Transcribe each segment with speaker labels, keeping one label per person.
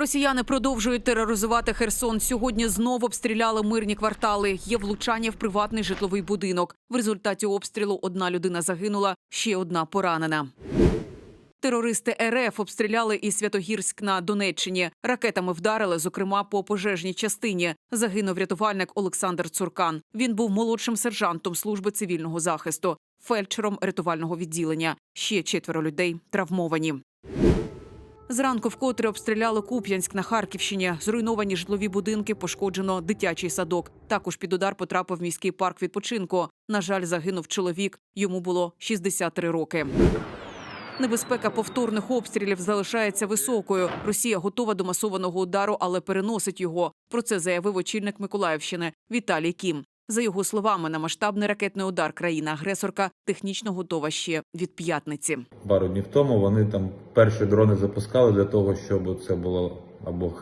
Speaker 1: Росіяни продовжують тероризувати Херсон. Сьогодні знову обстріляли мирні квартали. Є влучання в приватний житловий будинок. В результаті обстрілу одна людина загинула, ще одна поранена. Терористи РФ обстріляли і Святогірськ на Донеччині. Ракетами вдарили, зокрема, по пожежній частині. Загинув рятувальник Олександр Цуркан. Він був молодшим сержантом служби цивільного захисту, фельдшером рятувального відділення. Ще четверо людей травмовані. Зранку вкотре обстріляли Куп'янськ на Харківщині. Зруйновані житлові будинки, пошкоджено дитячий садок. Також під удар потрапив міський парк відпочинку. На жаль, загинув чоловік. Йому було 63 роки. Небезпека повторних обстрілів залишається високою. Росія готова до масованого удару, але переносить його. Про це заявив очільник Миколаївщини Віталій Кім. За його словами, на масштабний ракетний удар країна-агресорка технічно готова ще від п'ятниці.
Speaker 2: Пару днів тому вони там перші дрони запускали для того, щоб це було або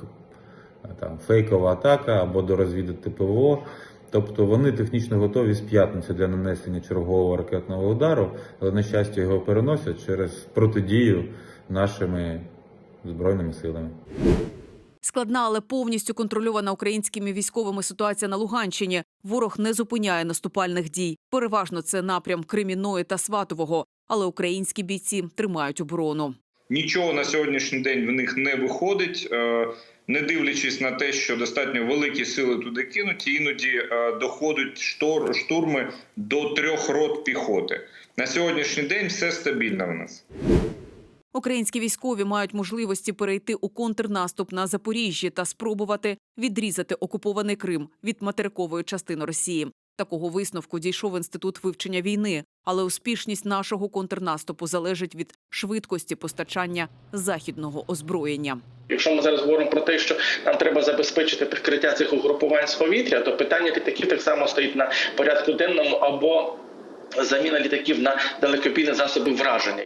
Speaker 2: там фейкова атака, або дорозвідати ПВО. Тобто вони технічно готові з п'ятниці для нанесення чергового ракетного удару, але на щастя його переносять через протидію нашими збройними силами.
Speaker 1: Складна, але повністю контрольована українськими військовими ситуація на Луганщині. Ворог не зупиняє наступальних дій. Переважно це напрям Кремінної та Сватового. Але українські бійці тримають оборону.
Speaker 3: Нічого на сьогоднішній день в них не виходить, е, не дивлячись на те, що достатньо великі сили туди кинуті, іноді е, доходять штурми до трьох рот піхоти. На сьогоднішній день все стабільно в нас.
Speaker 1: Українські військові мають можливості перейти у контрнаступ на Запоріжжі та спробувати відрізати окупований Крим від материкової частини Росії. Такого висновку дійшов інститут вивчення війни, але успішність нашого контрнаступу залежить від швидкості постачання західного озброєння.
Speaker 4: Якщо ми зараз говоримо про те, що нам треба забезпечити прикриття цих угрупувань з повітря, то питання літаків так само стоїть на порядку денному або заміна літаків на далекобійні засоби враження.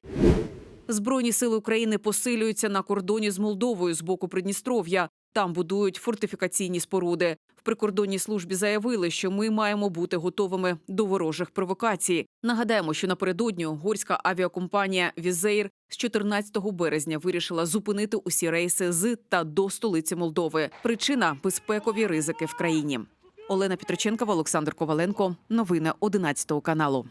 Speaker 1: Збройні сили України посилюються на кордоні з Молдовою з боку Придністров'я. Там будують фортифікаційні споруди. В прикордонній службі заявили, що ми маємо бути готовими до ворожих провокацій. Нагадаємо, що напередодні угорська авіакомпанія Візейр з 14 березня вирішила зупинити усі рейси з та до столиці Молдови. Причина безпекові ризики в країні. Олена Петроченкова, Олександр Коваленко. Новини 11 каналу.